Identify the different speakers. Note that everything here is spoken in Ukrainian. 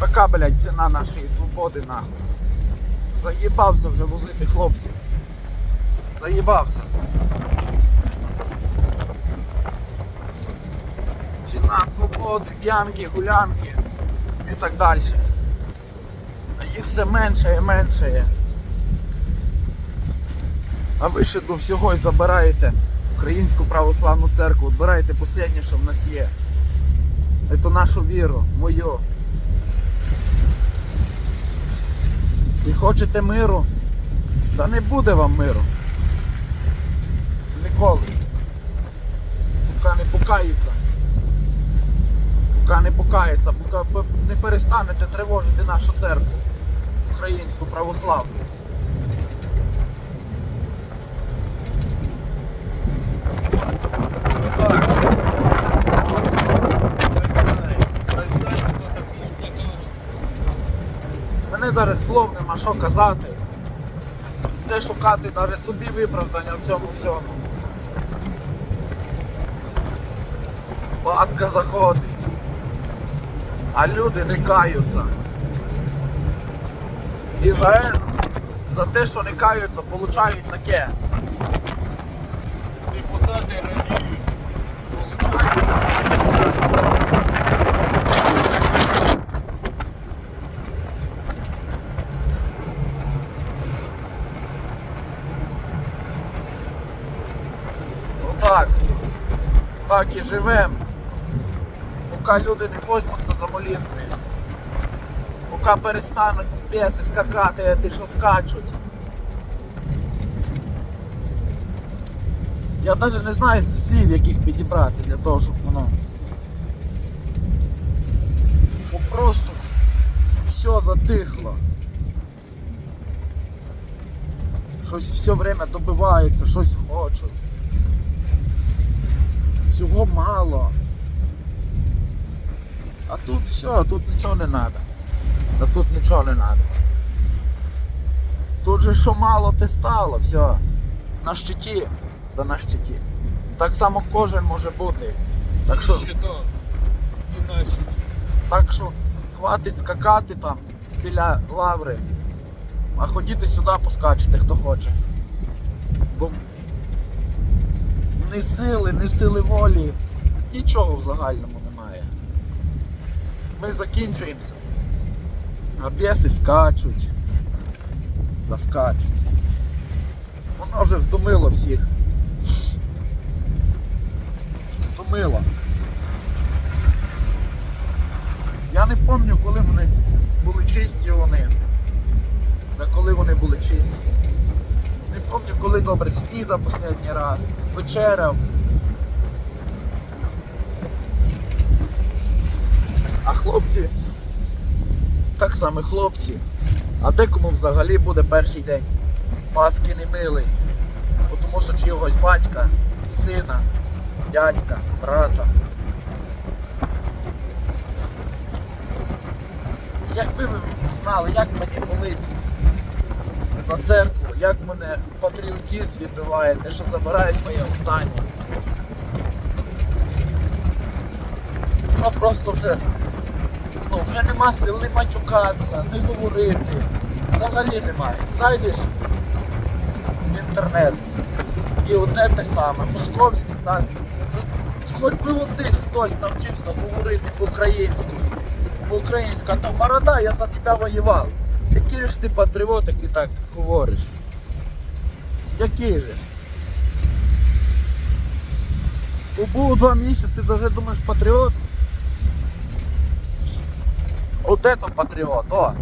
Speaker 1: Така, блядь, ціна нашої свободи, нахуй. Заїбався вже возити хлопців. Заїбався. Ціна свободи, п'янки, гулянки і так далі. А їх все менше і менше. А ви ще до всього і забираєте Українську православну церкву, відбираєте останнє, що в нас є. Це нашу віру, мою. І хочете миру? Та не буде вам миру. Ніколи. Поки не покається. Поки не покається, поки не перестанете тривожити нашу церкву. Українську православну. Так. Навіть слов нема що казати. Де шукати навіть собі виправдання в цьому всьому. Паска заходить. А люди не каються. І за, за те, що не каються, получають таке. Отак. Так і живемо. Поки люди не возьмуться за молитви. Поки перестануть біси скакати, ті, що скачуть. Я навіть не знаю слів, яких підібрати для того, щоб воно. Бо просто все затихло. Щось все время добивається, щось хочуть. Всього мало. А тут все, тут нічого не треба. Та тут нічого не треба. Тут же що мало, те стало, все. На щиті, та на щиті. Так само кожен може бути. Так що, так що хватить скакати там біля лаври. А ходіти сюди поскачете, хто хоче. Бо ні сили, ні сили волі, нічого в загальному немає. Ми закінчуємося. А біси скачуть. Та скачуть. Воно вже втомило всіх. Втомило. Я не пам'ятаю, коли вони були чисті вони. Та коли вони були чисті. Пам'ятаю, коли добре снідав останній раз, вечеряв. А хлопці, так само хлопці, а декому взагалі буде перший день. Паски не милий. Бо Тому що чогось батька, сина, дядька, брата. Якби ви знали, як мені болить за церкву, як мене патріотизм відбиває, те, що забирають моє останнє. Ну просто вже, ну, вже нема сил не матюкатися, не говорити. Взагалі немає. Зайдеш в інтернет і одне те саме, московське, так. Хоч би один хтось навчився говорити по-українську. По-українську, а то борода, я за тебе воював. Який ж ти патріот, як ти так говориш? Який же? Побув два місяці, ти вже думаєш патріот? От це патріот, о!